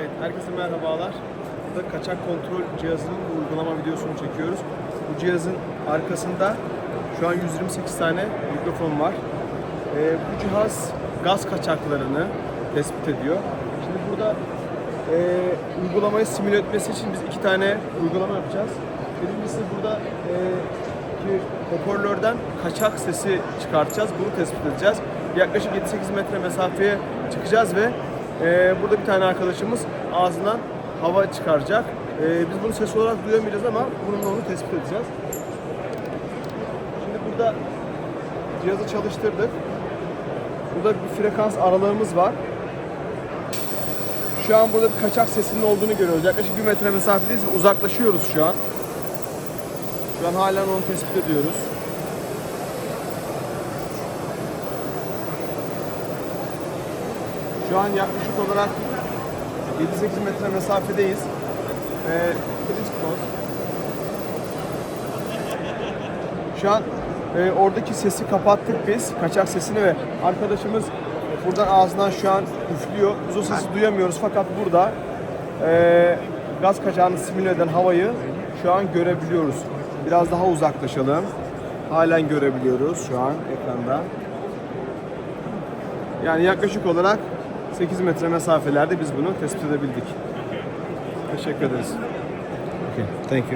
Evet, herkese merhabalar. Burada kaçak kontrol cihazının uygulama videosunu çekiyoruz. Bu cihazın arkasında şu an 128 tane mikrofon var. Ee, bu cihaz gaz kaçaklarını tespit ediyor. Şimdi burada e, uygulamayı simüle etmesi için biz iki tane uygulama yapacağız. Birincisi burada e, ki hoparlörden kaçak sesi çıkartacağız. Bunu tespit edeceğiz. Yaklaşık 7-8 metre mesafeye çıkacağız ve e, burada bir tane arkadaşımız ağzından hava çıkaracak. E, biz bunu ses olarak duyamayacağız ama bununla onu tespit edeceğiz. Şimdi burada cihazı çalıştırdık. Burada bir frekans aralığımız var. Şu an burada bir kaçak sesinin olduğunu görüyoruz. Yaklaşık bir metre mesafedeyiz ve uzaklaşıyoruz şu an. Şu an halen onu tespit ediyoruz. Şu an yaklaşık olarak 7-8 metre mesafedeyiz. Ee. Şu an e, oradaki sesi kapattık biz, kaçak sesini ve arkadaşımız buradan ağzından şu an üflüyor. Biz o sesi duyamıyoruz fakat burada e, gaz kaçağını simüle eden havayı şu an görebiliyoruz. Biraz daha uzaklaşalım. Halen görebiliyoruz şu an ekranda. Yani yaklaşık olarak 8 metre mesafelerde biz bunu tespit edebildik. Teşekkür ederiz. Okay, thank you.